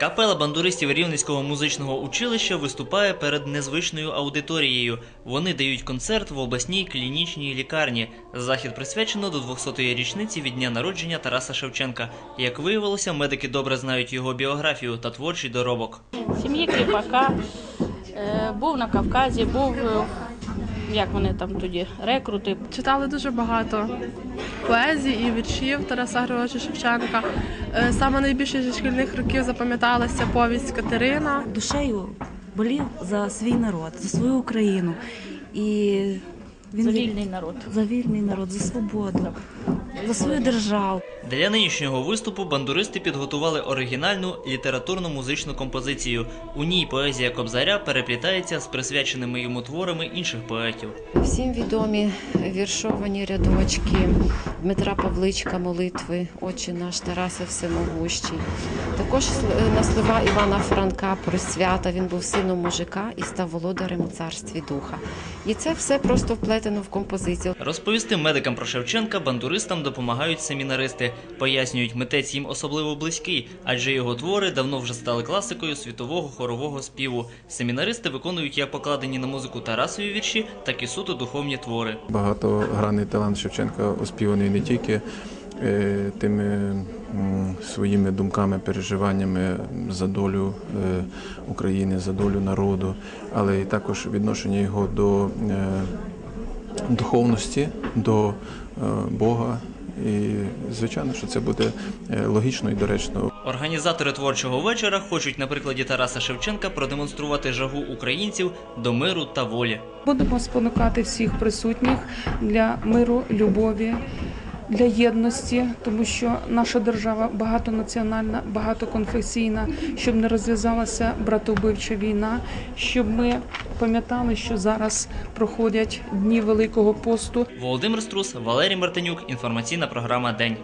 Капела бандуристів Рівненського музичного училища виступає перед незвичною аудиторією. Вони дають концерт в обласній клінічній лікарні. Захід присвячено до 200-ї річниці від дня народження Тараса Шевченка. Як виявилося, медики добре знають його біографію та творчий доробок. сім'ї Кріпака, е, був на Кавказі, був, е, як вони там тоді, рекрути. Читали дуже багато поезії і віршів Тараса Григоровича Шевченка. Е, Саме найбільше зі шкільних років запам'яталася повість Катерина. душею болів за свій народ, за свою Україну. І він За вільний народ. за вільний народ, за свободу, за свою державу. Для нинішнього виступу бандуристи підготували оригінальну літературно-музичну композицію. У ній поезія Кобзаря переплітається з присвяченими йому творами інших поетів. Всім відомі віршовані рядочки Дмитра Павличка, молитви, Отче наш Тарасе Всемогущий. Також на слова Івана Франка про свята. Він був сином мужика і став володарем у царстві духа. І це все просто вплетено в композицію. Розповісти медикам про Шевченка бандуристам допомагають семінаристи. Пояснюють, митець їм особливо близький, адже його твори давно вже стали класикою світового хорового співу. Семінаристи виконують як покладені на музику Тарасові вірші, так і суто духовні твори. Багатогранний талант Шевченка оспіваний не тільки е, тими своїми думками, переживаннями за долю е, України, за долю народу, але й також відношення його до е, духовності, до Бога. І звичайно, що це буде е, логічно і доречно. Організатори творчого вечора хочуть на прикладі Тараса Шевченка продемонструвати жагу українців до миру та волі. Будемо спонукати всіх присутніх для миру, любові, для єдності, тому що наша держава багатонаціональна, багатоконфесійна, щоб не розв'язалася братовбивча війна, щоб ми пам'ятали, що зараз проходять дні Великого посту. Володимир Струс, Валерій Мартинюк. Інформаційна програма День.